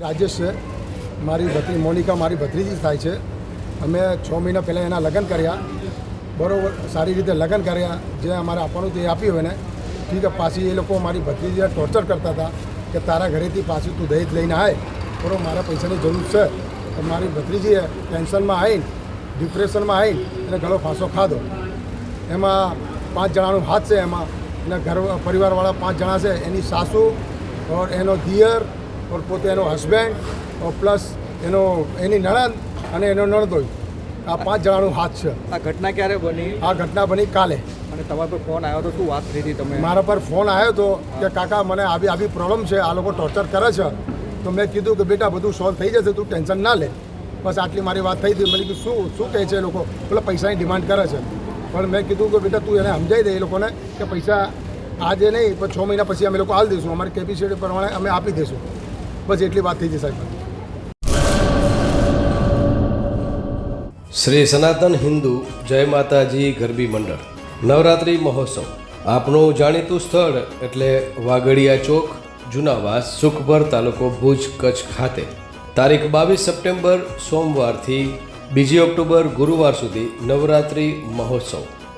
રાજેશ છે. મારી ભત્રી, મોનિકા મારી ભત્રીજી થાય છે. અમે છ મહિના પહેલાં એના લગ્ન કર્યા. બરાબર, સારી રીતે લગ્ન કર્યા. જે અમારે આપવાનું તે આપ્યું એને. ઠીક છે, પાછી એ લોકો મારી ભત્રીજીને ટોર્ચર કરતા હતા કે તારા ઘરેથી પાછું તું દહેજ લઈને આવે બરોબર મારા પૈસાની જરૂર છે. તો મારી ભત્રીજીએ ટેન્શનમાં આવીને, ડિપ્રેશનમાં આવીને એને ગળો ફાંસો ખાધો. એમાં પાંચ જણાનું હાથ છે એમાં. એના ઘર, પરિવારવાળા પાંચ જણા છે. એની સાસુ ઓર એનો દિયર ઓર પોતે એનો હસબેન્ડ ઓર પ્લસ એનો એની નણંદ અને એનો નણદોઈ આ પાંચ જણાનું હાથ છે. આ ઘટના ક્યારે બની? આ ઘટના બની કાલે. અને તમારા પર ફોન આવ્યો તો શું વાત થઈ હતી તમે? મારા પર ફોન આવ્યો હતો કે કાકા મને આવી આવી પ્રોબ્લેમ છે. આ લોકો ટોર્ચર કરે છે. તો મેં કીધું કે બેટા બધું સોલ્વ થઈ જશે. તું ટેન્શન ના લે. બસ આટલી મારી વાત થઈ હતી. મેં કીધું શું શું કહે છે એ લોકો? પેલા પૈસાની ડિમાન્ડ કરે છે. પણ મેં કીધું કે બેટા તું એને સમજાવી દે એ લોકોને કે પૈસા આજે નહીં પણ છ મહિના પછી અમે લોકો હાલ દઈશું. અમારી કેપેસિટી પ્રમાણે અમે આપી દઈશું. બસ એટલી વાત થઈ છે સાહેબ. શ્રી સનાતન હિન્દુ જય માતાજી ગરબી મંડળ. નવરાત્રિ મહોત્સવ. આપનું જાણીતું સ્થળ એટલે વાગડિયા ચોક, જુનાવાસ, સુખભર તાલુકો ભુજ, કચ્છ ખાતે. તારીખ બાવીસ સપ્ટેમ્બર સોમવારથી બીજી ઓક્ટોબર ગુરુવાર સુધી નવરાત્રિ મહોત્સવ.